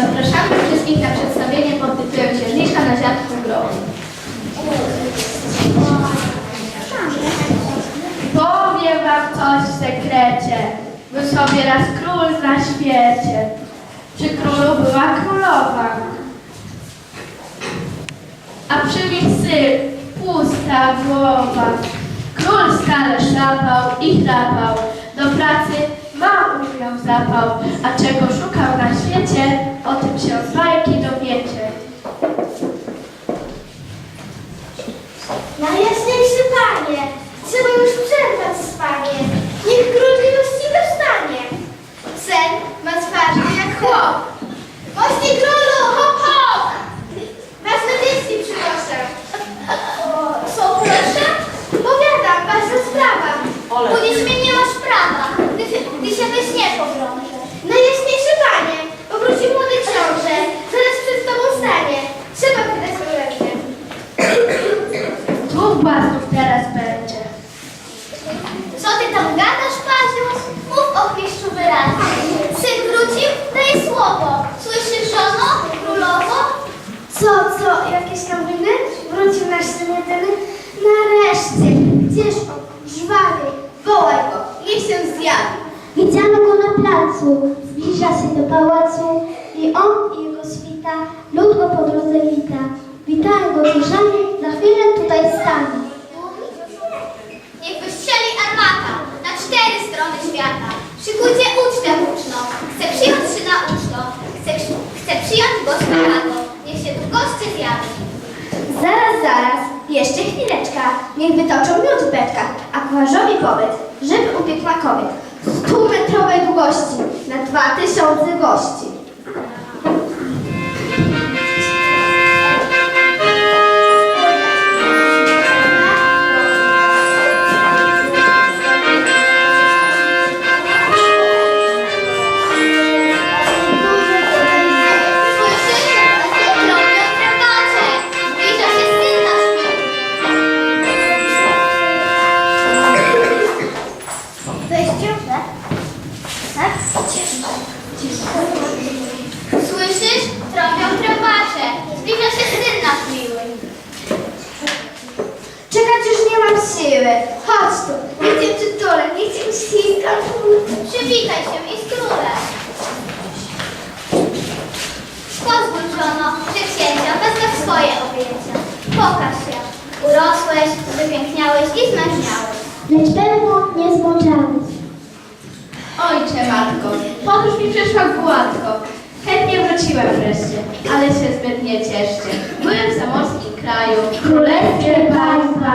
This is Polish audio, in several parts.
Zapraszamy wszystkich na przedstawienie pod tytułem Księżniczka na ziarnku grochu. Powiem wam coś w sekrecie. Był sobie raz król na świecie. Przy królu była królowa. A przy syn, pusta głowa. Król stale szlapał i chrapał. Do pracy mało miał zapał. A czego szukał na świecie, o tym się z bajki dowiecie. Najjaśniejszy panie, trzeba już przerwać spanie. Niech król miłości dostanie. Sen ma twarzy jak chłop. Mości królu, hop hop! Ważne wieści przynoszę. O, co proszę? Powiadam, ważna sprawa. Budzisz mnie nie masz prawa, gdy, gdy się we śnie pogrążę. Najjaśniejszy panie, powróci młody książę, zaraz przed tobą stanie. Trzeba wydać orędzie. Błazów teraz będzie. Co ty tam gadasz, Pazius? Mów o chwieszczu wyraźnie. Syn wrócił? Daj słowo. Słyszysz, żono? Królowo? Co, co? Jakieś tam winy? Wrócił nasz syn jedyny? Nareszcie. Gdzież on? Żwawy. Wołaj go. Niech się zjawi. Widziano go na placu, zbliża się do pałacu i on i jego swita, lud go po drodze wita. Witają go różami, za chwilę tutaj stanie. Niech wystrzeli armata na cztery strony świata. Szykujcie ucztę huczną. Chcę przyjąć syna ucztą. Chcę, chcę przyjąć gościa radą. Niech się tu goście zjawi. Zaraz, zaraz, jeszcze chwileczka, niech wytoczą miód w beczkach, a kucharzowi powiedz, żeby upiekł na kobiet. Stumetrowej długości, na dwa tysiące gości. Pokaż się. Urosłeś, wypiękniałeś i zmężniałeś. Lecz pewno nie zmączałeś. Ojcze, matko, podróż mi przyszła gładko. Chętnie wróciłem wreszcie, ale się zbyt nie cieszcie. Byłem w zamorskim kraju, królewskie państwa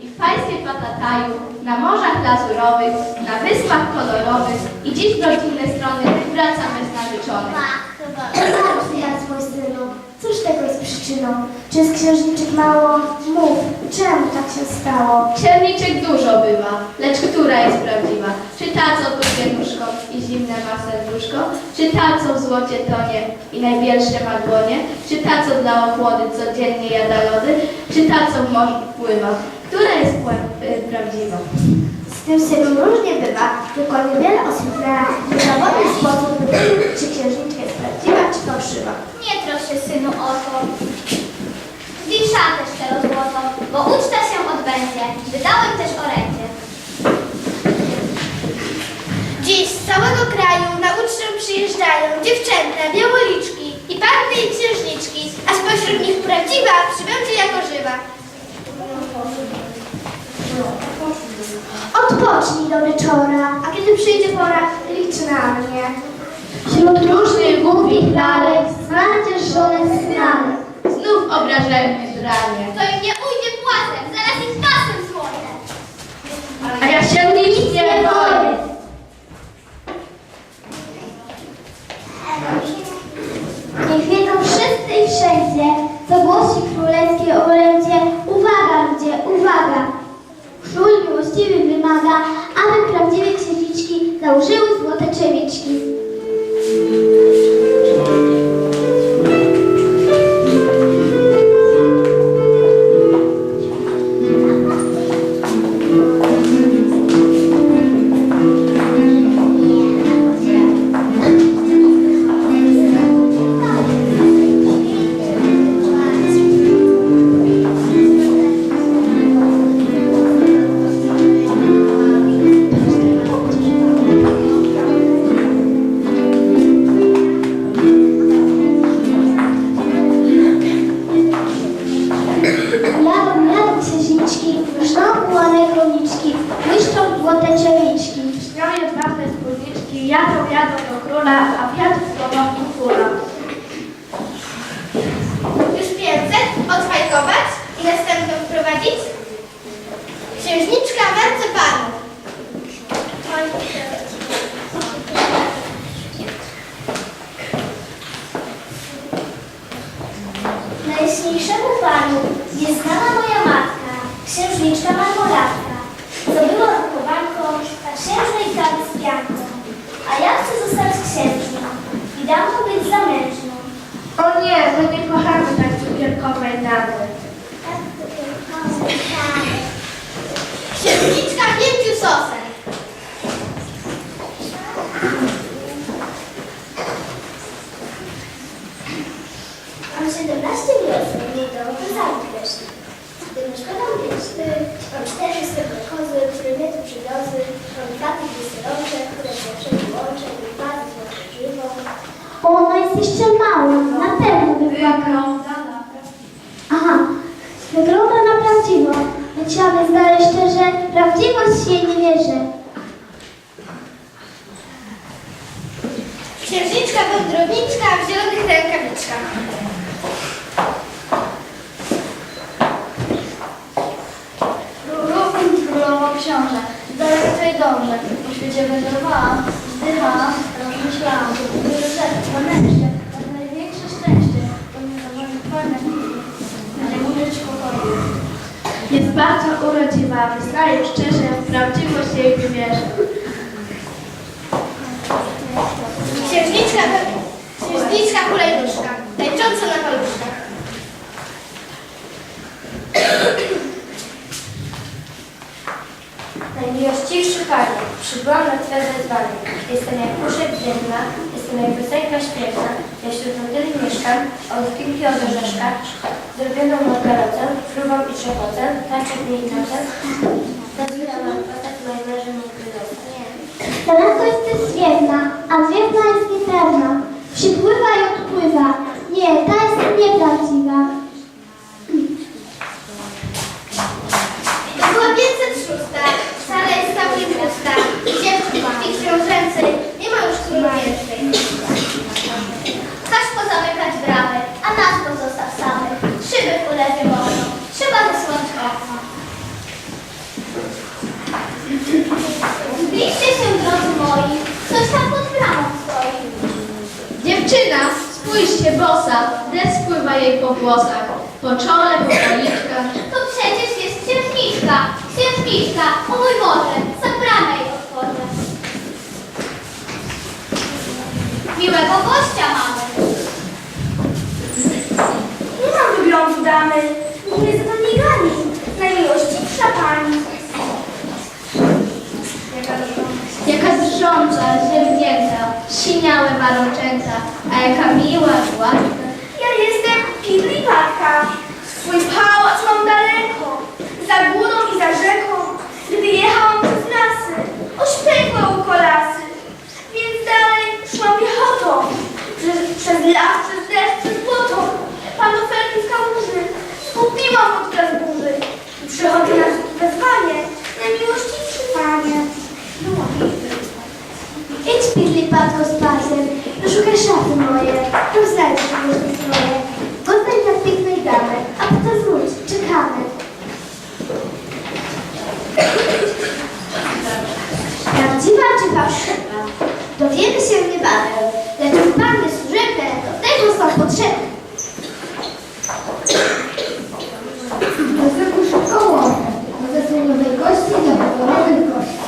i w państwie Patataju, na morzach lazurowych, na wyspach kolorowych i dziś w rodzinne strony wracamy z narzeczonych. Ach, chyba. Martw ja swój synu. Cóż tego jest przyczyną? Czy jest księżniczek mało? Mów, czemu tak się stało? Księżniczek dużo bywa, lecz która jest prawdziwa? Czy ta, co płynie nóżką i zimne ma serduszko? Czy ta, co w złocie tonie i najbielsze ma dłonie? Czy ta, co dla ochłody codziennie jada lody? Czy ta, co w morzu pływa? Która jest y, prawdziwa? Z tym synu różnie bywa, tylko niewiele osób zna niezawodny sposób czy księżniczka fałszywa. Nie trosz się, synu, o to. Zdij szatę szczerozłotą, bo uczta się odbędzie. Wydałem też orędzie. Dziś z całego kraju na ucztę przyjeżdżają dziewczęta, białoliczki i panny i księżniczki, a spośród nich prawdziwa przybędzie jako żywa. Odpocznij do wieczora, a kiedy przyjdzie pora, licz na mnie. Wśród różnych głupich lalek znajdziesz żonę znane. Znów obrażenie zranie. To im nie ujdzie płacem, zaraz ich pasem złote. A ja się nic nie Księżniczka pięciu sosen. Mam 17 wiosny, nie do zamek weszli. Gdy mieszkałam wiecznie, mam cztery srebrne kozy, które mnie tu przywiozły. Mam tygrysy syrącze, które zawsze mi łączą, i dwa złote żywo. O, no jest jeszcze mały, na pewno. Aha, wygląda na prawdziwą. Chciałabym znaleźć szczerze, prawdziwość jej nie wierzę. Księżniczka wędrowniczka w zielonych rękawiczkach. Królowo książę, daleko tutaj dążę, po świecie wędrowałam, wzdychałam, rozmyślałam, że dużo rzeczy, paneczkę, ale największe szczęście, to mnie zawodzi wolne ale muszę ci pokoju. Jest bardzo urodziwa, wyznaję szczerze, prawdziwość jej wierzę. Księżniczka, księżniczka hulajnuszka, tańcząca na paluszkach. Najmiłościwszy Panie, przybyłam na Twe wezwanie. Jestem jak puszek dzienna, jestem jak piosenka śpiewna. Ja wśród motyli mieszkam, od kilki od orzeszka, zrobioną margarocem, fruwą i trzepocem, tańczę dni i nocem. Nazwijam na tak moje leży mi królowca. Daleko jesteś zwiewna, a zwiewna jest niepewna. Przypływa i odpływa. Nie, ta jest nieprawdziwa. Była 506, wcale jest całkiem pusta. Dziewczyn i książęcy, nie ma już królu więcej. Każ pozamykać bramy, a nas pozostaw samych. Szyby w ulewie wolno, trzeba zasłonić okno. Zbliżcie się, drodzy moi, coś tam pod bramą stoi. Dziewczyna, spójrzcie, bosa, deszcz spływa jej po włosach, po czole, po policzkach. To przecież jest księżniczka, księżniczka, o mój Boże, za bramę jej otworzę. Miłego gościa mamy. Nie mam wyglądu damy, nie za to nie gani, najmiłościwsza pani. Jaka drżąca, ziewnięta, siniałe maroczęta, a jaka miła, gładka. Ja jestem Pidlipatka. Swój pałac mam daleko, za górą i za rzeką. Gdy jechałam przez lasy, ośpekła u kolasy. Więc dalej szłam piechotą. Przez, przez las, przez deszcz, przez błoto. Panofelki z kałuży. Skupiłam podczas burzy. I przychodzę na wezwanie. Najmiłościwszy panie. Idź, Pirli, patro spacer, szukaj szafy Prawdziwa czy fałszywa? Dowiemy się niebawem, lecz panny służebne do tego są potrzebne. Do zwykłych szybko łowę, do zesłoniowej gości i do honorowych gości.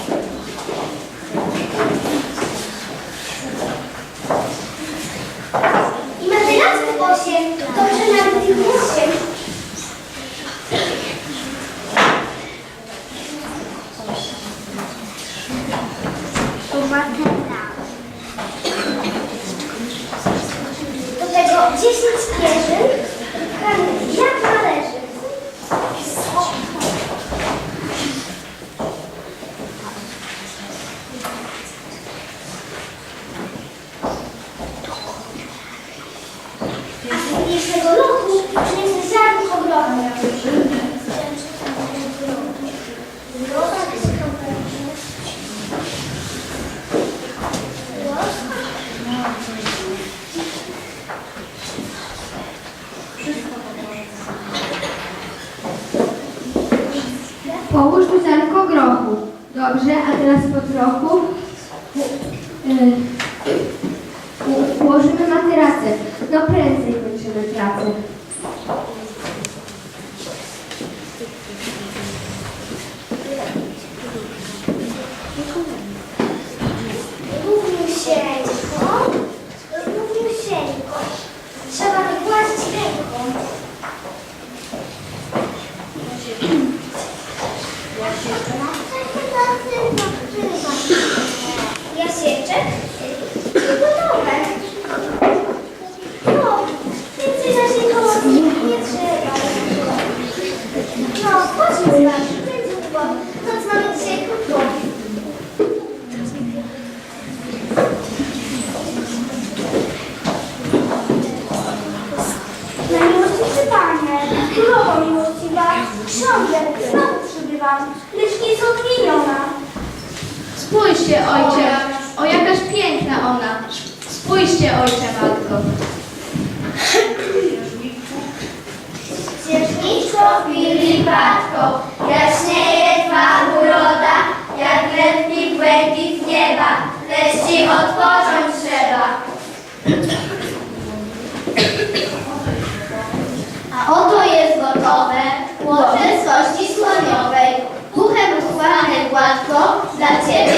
I mamy lat w głosie, dobrze nawet i w głosie. Do tego 10 pierzyn, jak Dobrze, a teraz po trochu yy, ułożymy materacę. No prędzej kończymy pracę. nie trzeba. No, chodźmy spać. Będzie długo. Noc mamy dzisiaj krótką. Najmiłościwszy Panie, Królowo miłościwa, książę, znowu przybywam, lecz nie jest odmieniona. Spójrzcie, ojcze, o jakaż piękna ona. Spójrzcie, ojcze, matko. Księżniczko Filipatko, jaśnieje twa uroda, jak letni błękit nieba, lecz ci odpocząć trzeba. A oto jest gotowe łoże słoniowej, puchem uchwane gładko, dla ciebie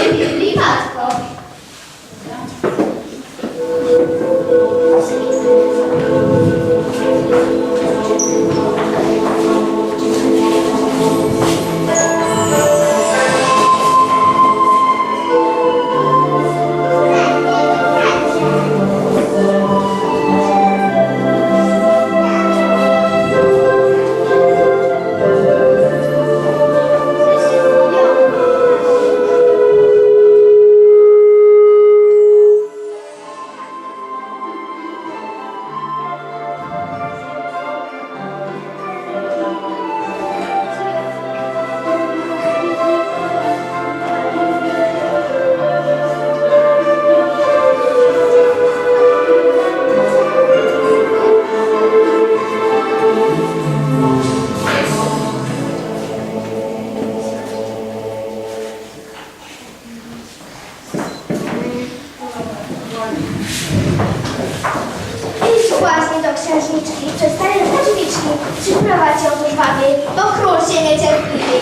przyprowadź ją do żwawy, bo król się niecierpliwi.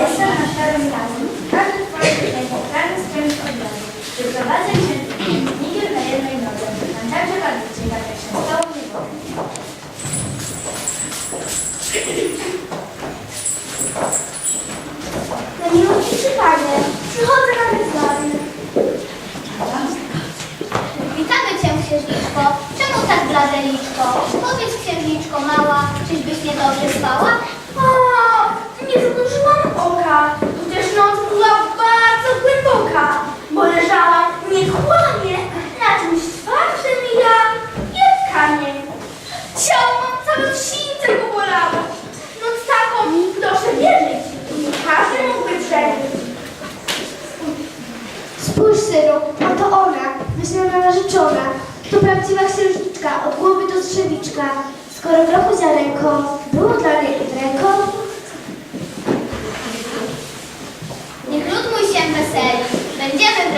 Jestem na szarym razu. Każdy tworzy tutaj każdy swoim odrazem. Wyprowadzę się nigdy na jednej nodze. Mam także bardzo ciekawe, się stało mi Najmiłosierniejszy Panie, przychodzę na wezwanie. Witamy Cię, księżniczko. Czemu tak blade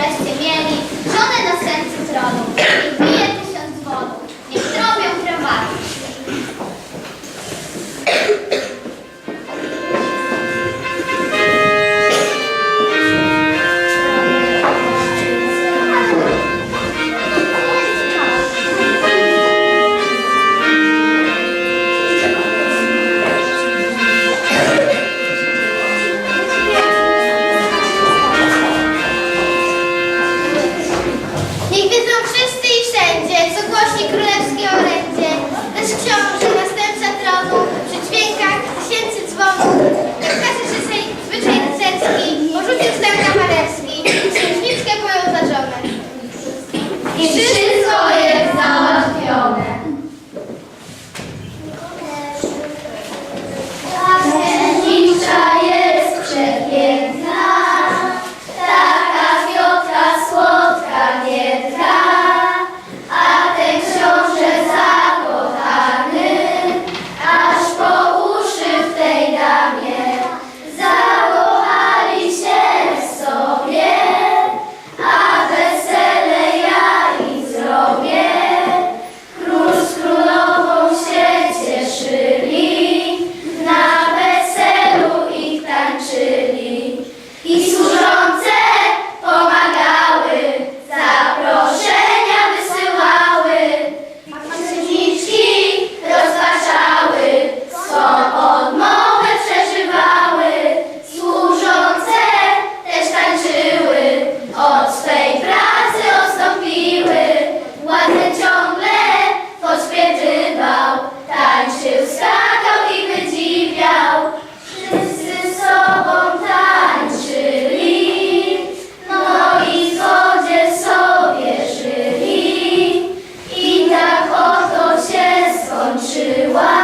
Weźcie mieli, żonę na 是万。